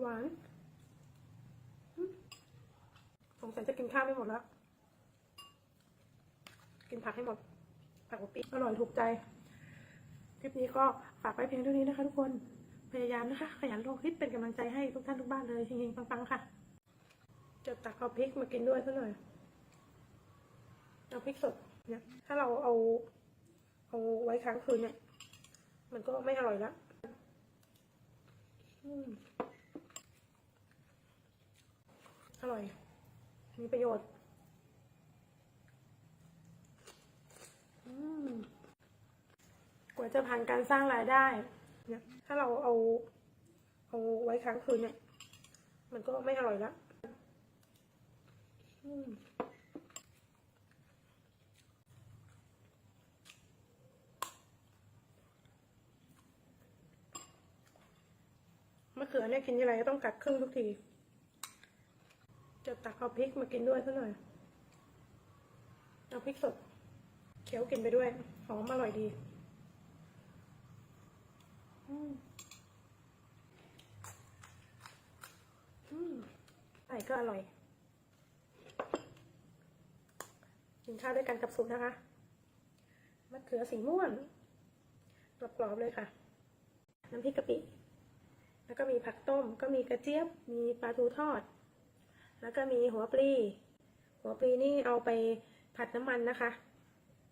หวานสงสัยจะกินข้าวไม่หมดแล้ว กินผักให้หมด ผักหัวปีอร่อยถูกใจ คลิปนี้ก็ฝากไว้เพียงเท่านี้นะคะทุกคน พยายามนะคะ ขยันลงคลิปเป็นกำลังใจให้ทุกท่านทุกบ้านเลยจริงๆปังๆค่ะ จะตักเอาพริกมากินด้วยซะหน่อย เอาพริกสดเนี่ย ถ้าเราเอา เอาไว้ค้างคืนเนี่ย มันก็ไม่อร่อยละ อร่อย มีประโยชน์อืมกว่าจะผ่านการสร้างรายได้ เนี่ย ถ้าเราเอาเอาไว้ค้างคืนเนี่ย มันก็ไม่อร่อยละอืม มะเขือเนี่ยกินทีไรก็ต้องกัดครึ่งทุกที จะตักเอาพริกมากินด้วยซะหน่อย เอาพริกสดเคี้ยวกินไปด้วย หอมอร่อยดีอืมอืมไก่ก็อร่อย กินข้าวด้วยกันกับซุปนะคะมะเขือสีม่วงกรอบๆเลยค่ะ น้ำพริกกะปิ แล้วก็มีผักต้ม ก็มีกระเจี๊ยบ มีปลาทูทอด แล้วก็มีหัวปลี หัวปลีนี่เอาไปผัดน้ำมันนะคะ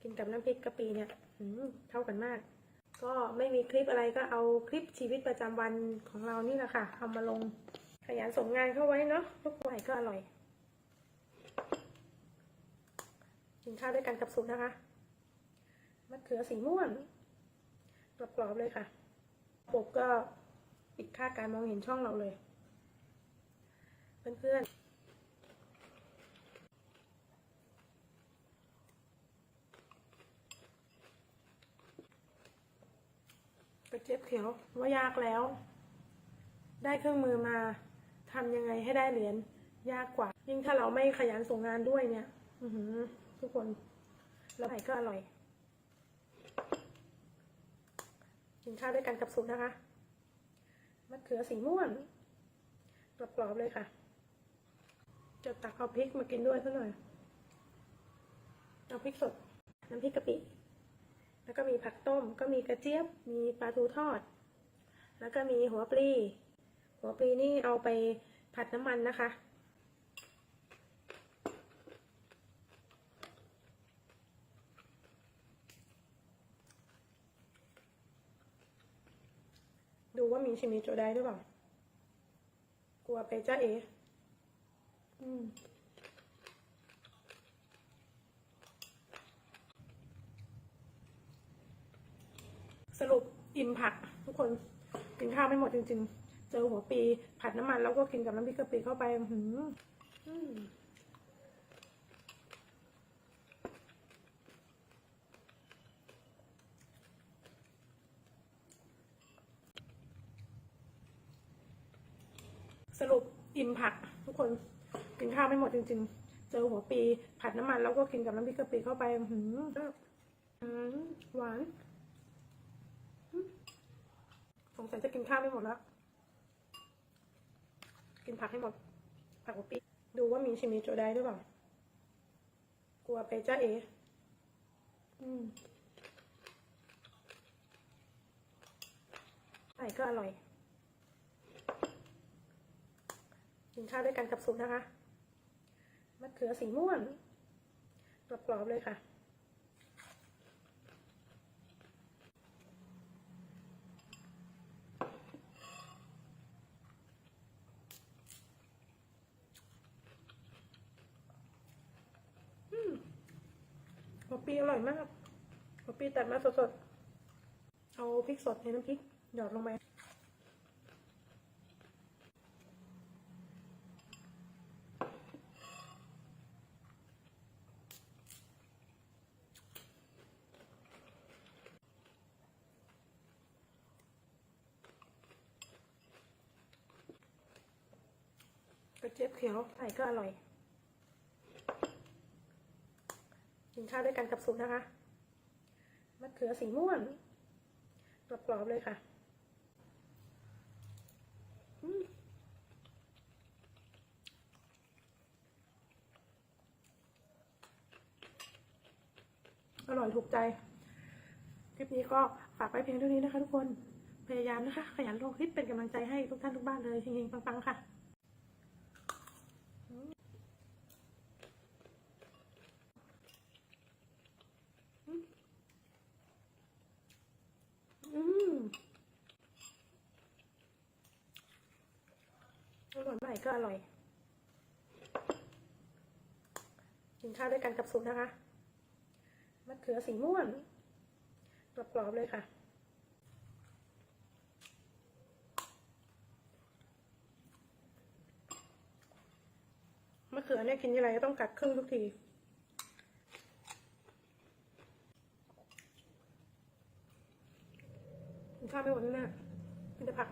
กินกับน้ำพริกกะปิเนี่ยเข้ากันมาก ก็ไม่มีคลิปอะไรก็เอาคลิปชีวิตประจำวันของเรานี่แหละค่ะเอามาลงขยันส่งงานเข้าไว้เนาะทุกวันก็อร่อย กินข้าวด้วยกันกับซุปนะคะมะเขือสีม่วงกรอบๆเลยค่ะปกก็ ปิดค่าการมองเห็นช่องเราเลย เพื่อนๆกระเจี๊ยบเขียวว่ายากแล้ว ได้เครื่องมือมาทำยังไงให้ได้เหรียญยากกว่า ยิ่งถ้าเราไม่ขยันส่งงานด้วยเนี่ย อืทุกคนแล้วไก่ก็อร่อยกินข้าวด้วยกันกับซุปนะคะ มะเขือสีม่วงกรอบๆเลยค่ะ จะตักเอาพริกมากินด้วยซะหน่อย เอาพริกสด น้ำพริกกะปิ แล้วก็มีผักต้ม ก็มีกระเจี๊ยบ มีปลาทูทอด แล้วก็มีหัวปลี หัวปลีนี่เอาไปผัดน้ำมันนะคะ ดูว่ามีชิมิโจไดหรือเปล่ากลัวไปจ้าเออืมสรุปอิ่มผัก ทุกคนกินข้าวไม่หมดจริง ๆ เจอหัวปีผัดน้ำมันแล้วก็กินกับน้ำพริกกะปิเข้าไป อืม สรุปอิ่มผัก ทุกคนกินข้าวไม่หมดจริง ๆ เจอหัวปีผัดน้ำมันแล้วก็กินกับน้ำพริกกะปิเข้าไปหืมหวานสงสัยจะกินข้าวไม่หมดแล้ว กินผักให้หมด ผักหัวปีดูว่ามีชิมิโจได้หรือเปล่ากลัวไปจ้าเออืมไก่ก็อร่อย กินข้าวด้วยกันกับซุปนะคะมะเขือสีม่วงกรอบๆเลยค่ะหัวปีอร่อยมากหัวปีตัดมาสดๆ เอาพริกสดในน้ำพริกหยอดลงไป กระเจี๊ยบเขียวใส่ก็อร่อย กินข้าวด้วยกันกับซุปนะคะมะเขือสีม่วงกรอบๆเลยค่ะอร่อยถูกใจ คลิปนี้ก็ฝากไว้เพียงเท่านี้นะคะทุกคน พยายามนะคะ ขยันลงคลิปเป็นกำลังใจให้ทุกท่านทุกบ้านเลยจริงๆฟังๆค่ะ อร่อยใหม่ก็อร่อย กินข้าวด้วยกันกับซุปนะคะมะเขือสีม่วงกรอบๆเลยค่ะมะเขือเนี่ยกินยังไงก็ต้องกัดครึ่งทุกทีกินข้าวไม่หมดแน่ๆกินแต่ผัก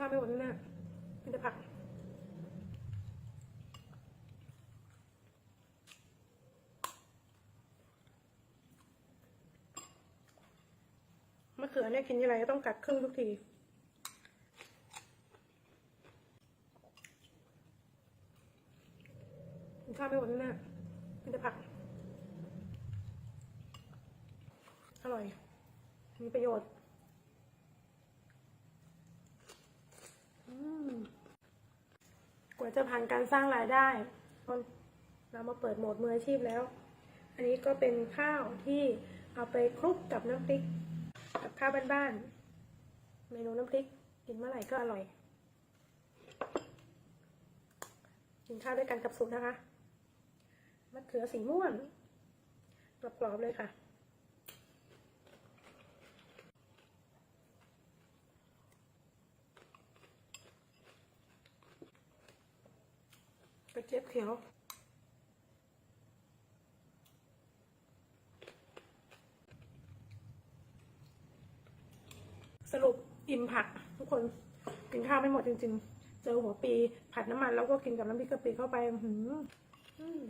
ข้าวไม่หมดแน่ๆกินแต่ผักมะเขือเนี่ยกินยังไงก็ต้องกัดครึ่งทุกทีกินข้าวไม่หมดแน่ๆกินแต่ผัก อร่อย มีประโยชน์ อืม กว่าจะผ่านการสร้างรายได้ เรามาเปิดโหมดมืออาชีพแล้ว อันนี้ก็เป็นข้าวที่เอาไปคลุกกับน้ำพริก กับข้าวบ้านๆ เมนูน้ำพริก กินเมื่อไหร่ก็อร่อย กินข้าวด้วยกันกับซุปนะคะมะเขือสีม่วงกรอบๆเลยค่ะ ระเจี๊ยบเขียวสรุปอิ่มผักทุกคนกินข้าวไม่หมดจริง ๆ เจอหัวปีผัดน้ำมันแล้วก็กินกับน้ำพริกกะปิเข้าไปหืมอืม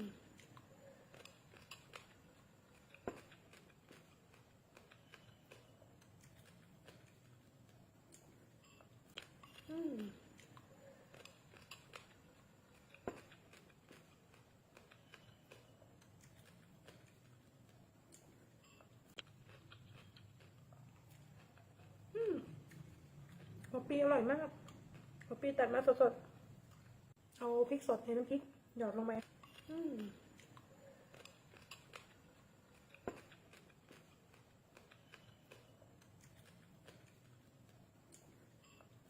หัวปีอ ร่อยมากหัวปีตัดมาสดๆ เอาพริกสดในน้ำพริก หยอดลงไปอืม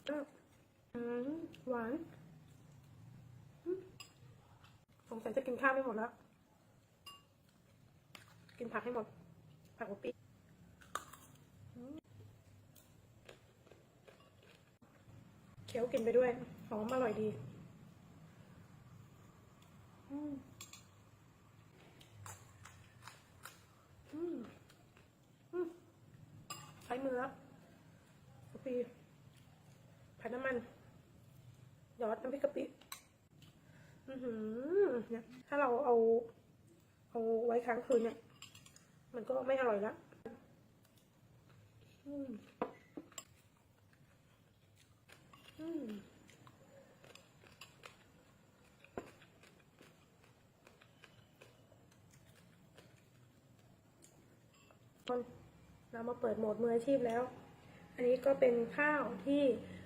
ก็อืมหวาน สงสัยจะกินข้าวไม่หมดแล้ว กินผักให้หมด ผักหัวปีอืม เคี้ยวกินไปด้วย หอมอร่อยดีอืมอืมอืมใช้มือแล้วกะปิผัดน้ำมันหยอดน้ำพริกกะปิอือหือเนี่ยถ้าเราเอา เอาไว้ค้างคืนเนี่ย มันก็ไม่อร่อยละอืมอืมคน เรามาเปิดโหมดมืออาชีพแล้ว อันนี้ก็เป็นข้าวที่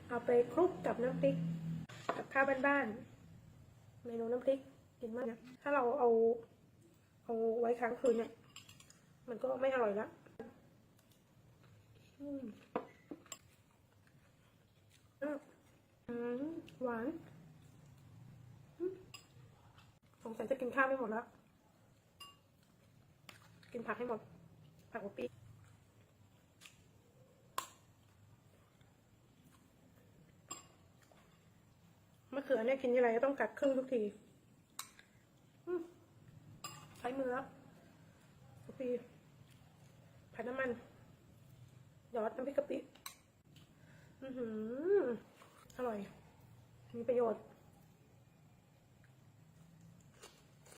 เอาไปคลุกกับน้ำพริก กับข้าวบ้านๆ เมนูน้ำพริกกินมากนะถ้าเราเอาเอาไว้ค้างคืนเนี่ย มันก็ไม่อร่อยละอืมอืม หวานอืมสงสัยจะกินข้าวไม่หมดแล้ว กินผักให้หมด ผักหัวปีมะเขือเนี่ยกินยังไงก็ต้องกัดครึ่งทุกทีใช้มือแล้วกะปิผัดน้ำมัน หยอดน้ำพริกกะปิ อือหือ อร่อย มีประโยชน์